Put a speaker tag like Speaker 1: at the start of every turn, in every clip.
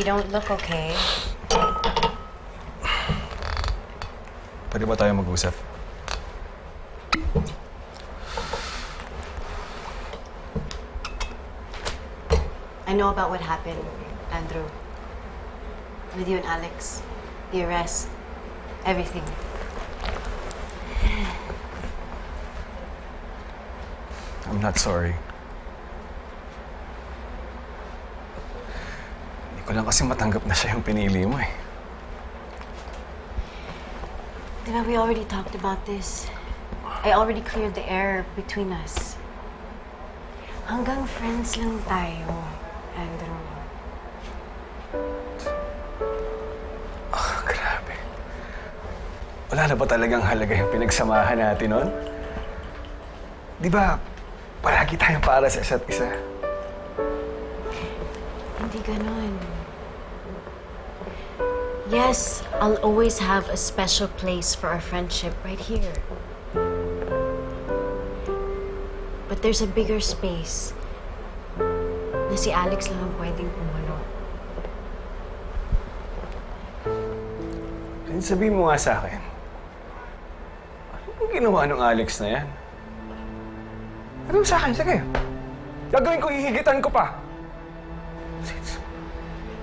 Speaker 1: You don't look okay.
Speaker 2: Pwede ba tayo mag-usap?
Speaker 1: I know about what happened, Andrew. With you and Alex. The arrest. Everything.
Speaker 2: I'm not sorry. Ko lang kasi matanggap na siya yung pinili mo eh.
Speaker 1: Diba, we already talked about this. I already cleared the air between us. Hanggang friends lang tayo, Andrew.
Speaker 2: Ah, grabe. Wala na ba talagang halaga yung pinagsamahan natin nun? Di ba, palagi tayong para sa isa't isa.
Speaker 1: Hindi ganon. Yes, I'll always have a special place for our friendship right here. But there's a bigger space na si Alex lang ang pwedeng pumuno.
Speaker 2: Then sabihin mo nga sa akin, anong ginawa ng Alex na yan? Mo sa akin, sige. Gagawin ko, hihigitan ko pa.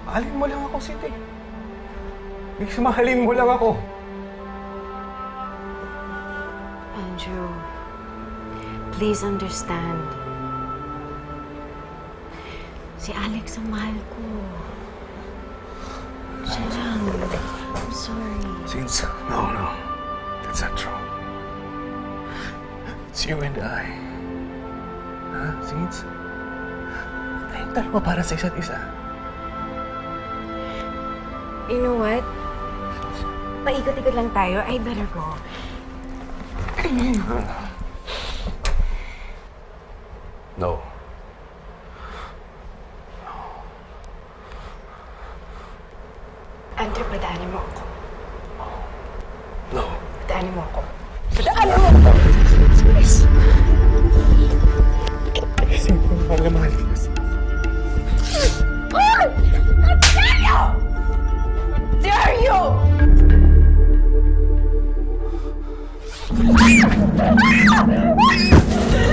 Speaker 2: Mahalin mo lang ako, Siti. Please, mahalin mo lang ako.
Speaker 1: Andrew, please understand. Si Alex ang mahal ko. Siya lang. I'm sorry.
Speaker 2: Since, no, no. That's not true. It's you and I. Ha? Since, tayong dalawa para sa isa't isa.
Speaker 1: You know what? paikot-ikot lang tayo, I better go.
Speaker 2: No.
Speaker 1: Andrew, padaanin mo ako.
Speaker 2: No.
Speaker 1: Padaanin mo ako. Padaanin mo ako! Please! Ah! Ah! Ah!